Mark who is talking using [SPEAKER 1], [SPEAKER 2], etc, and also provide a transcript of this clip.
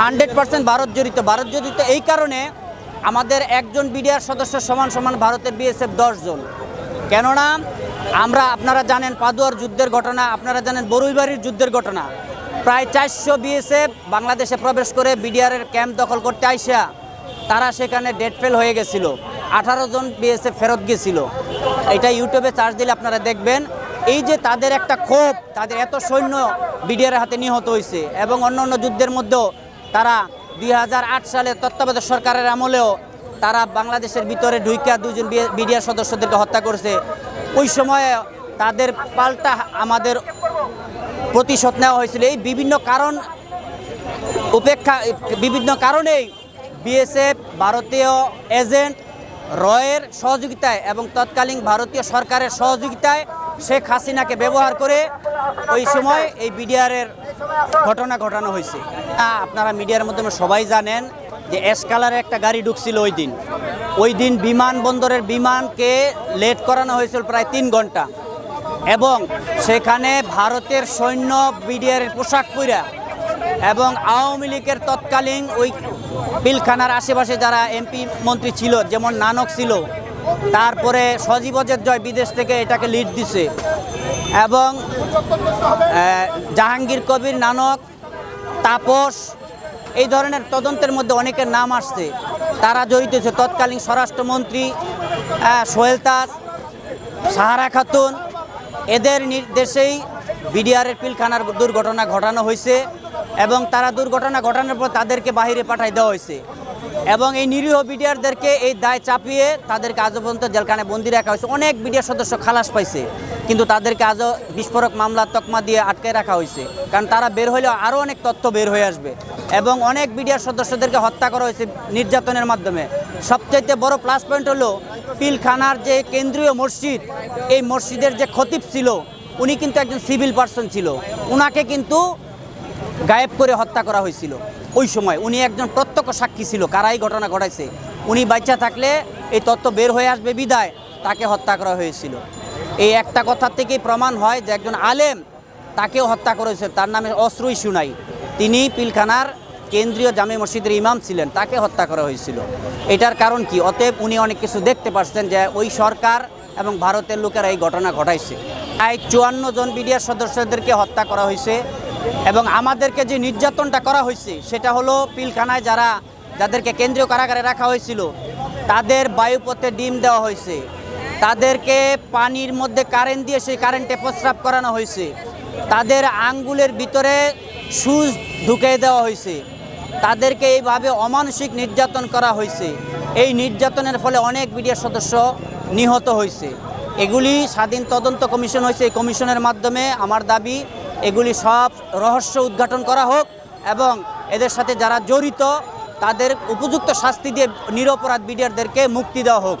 [SPEAKER 1] Hundred percent Bharat জড়িত। ভারত জড়িত এই কারণে আমাদের একজন বিডিআর সদস্য সমান সমান ভারতের বিএসএফ জন কেননা আমরা, আপনারা জানেন পাদুয়ার যুদ্ধের ঘটনা, আপনারা জানেন বরুইবাড়ির যুদ্ধের ঘটনা। প্রায় চারশো বিএসএফ বাংলাদেশে প্রবেশ করে বিডিআরের ক্যাম্প দখল করতে আইসা তারা সেখানে ডেট ফেল হয়ে গেছিল। আঠারো জন বিএসএফ ফেরত গেছিল। এটা ইউটিউবে চার্জ দিলে আপনারা দেখবেন, এই যে তাদের একটা ক্ষোভ, তাদের এত সৈন্য বিডিআর হাতে নিহত হয়েছে এবং অন্য অন্য যুদ্ধের মধ্যেও তারা দুই হাজার আট সালে তত্ত্বাবধায়ক সরকারের আমলেও তারা বাংলাদেশের ভিতরে ঢুইকা দুজন বিডিআর সদস্যদেরকে হত্যা করেছে। ওই সময়ে তাদের পাল্টা আমাদের প্রতিশোধ নেওয়া হয়েছিল। এই বিভিন্ন কারণ উপেক্ষা, বিভিন্ন কারণেই বিএসএফ, ভারতীয় এজেন্ট, রয়ের সহযোগিতায় এবং তৎকালীন ভারতীয় সরকারের সহযোগিতায় শেখ হাসিনাকে ব্যবহার করে ওই সময় এই বিডিআরের ঘটনা ঘটানো হয়েছে। আপনারা মিডিয়ার মাধ্যমে সবাই জানেন যে এসকালারে একটা গাড়ি ঢুকছিল ওই দিন। ওই দিন বিমানবন্দরের বিমানকে লেট করানো হয়েছিল প্রায় তিন ঘণ্টা। এবং সেখানে ভারতের সৈন্য বিডিআরের পোশাক পইরা এবং আওয়ামী লীগের তৎকালীন ওই পিলখানার আশেপাশে যারা এমপি মন্ত্রী ছিল, যেমন নানক ছিল তারপরে সজীব অজের জয় বিদেশ থেকে এটাকে লিড দিছে। এবং জাহাঙ্গীর কবির, নানক, তাপস, এই ধরনের তদন্তের মধ্যে অনেকের নাম আসছে। তারা জড়িত ছিল তৎকালীন স্বরাষ্ট্রমন্ত্রী সোহেল তাজ সাহারা খাতুন। এদের নির্দেশেই বিডিআরের পিলখানার দুর্ঘটনা ঘটানো হয়েছে এবং তারা দুর্ঘটনা ঘটানোর পর তাদেরকে বাহিরে পাঠাই দেওয়া হয়েছে। এবং এই নিরীহ বিডিআরদেরকে এই দায় চাপিয়ে তাদেরকে আজও পর্যন্ত জেলখানে বন্দি রাখা হয়েছে। অনেক বিডিআর সদস্য খালাস পাইছে, কিন্তু তাদেরকে আজও বিস্ফোরক মামলা, তকমা দিয়ে আটকে রাখা হয়েছে। কারণ তারা বের হলেও আরও অনেক তথ্য বের হয়ে আসবে। এবং অনেক বিডিআর সদস্যদেরকে হত্যা করা হয়েছে নির্যাতনের মাধ্যমে। সবচাইতে বড় প্লাস পয়েন্ট হলো পিলখানার যে কেন্দ্রীয় মসজিদ, এই মসজিদের যে খতিব ছিল, উনি কিন্তু একজন সিভিল পার্সন ছিল। উনাকে কিন্তু গায়েব করে হত্যা করা হয়েছিল। ওই সময় উনি একজন প্রত্যক্ষ সাক্ষী ছিল, কারাই ঘটনা ঘটাইছে। উনি বাচ্চা থাকলে এই তত্ত্ব বের হয়ে আসবে বিদায়, তাকে হত্যা করা হয়েছিল। এই একটা কথা থেকেই প্রমাণ হয় যে একজন আলেম তাকেও হত্যা করেছে, তার নামে অশ্রুই শুনাই তিনি পিলখানার কেন্দ্রীয় জামে মসজিদের ইমাম ছিলেন, তাকে হত্যা করা হয়েছিল। এটার কারণ কি? অতএব উনি অনেক কিছু দেখতে পারছেন যে ওই সরকার এবং ভারতের লোকেরা এই ঘটনা ঘটাইছে। প্রায় চুয়ান্ন জন বিডিআর সদস্যদেরকে হত্যা করা হয়েছে। এবং আমাদেরকে যে নির্যাতনটা করা হয়েছে, সেটা হলো পিলখানায় যারা, যাদেরকে কেন্দ্রীয় কারাগারে রাখা হয়েছিল, তাদের বায়ুপথে ডিম দেওয়া হয়েছে। তাদেরকে পানির মধ্যে কারেন্ট দিয়ে সেই কারেন্টে প্রস্রাব করানো হয়েছে। তাদের আঙ্গুলের ভিতরে সুজ ঢুকে দেওয়া হয়েছে। তাদেরকে এইভাবে অমানসিক নির্যাতন করা হয়েছে। এই নির্যাতনের ফলে অনেক বিডিআর সদস্য নিহত হয়েছে। এগুলি স্বাধীন তদন্ত কমিশন হয়েছে। এই কমিশনের মাধ্যমে আমার দাবি এগুলি সব রহস্য উদ্ঘাটন করা হোক এবং এদের সাথে যারা জড়িত, তাদের উপযুক্ত শাস্তি দিয়ে নিরপরাধ বিডিআরদেরকে মুক্তি দেওয়া হোক।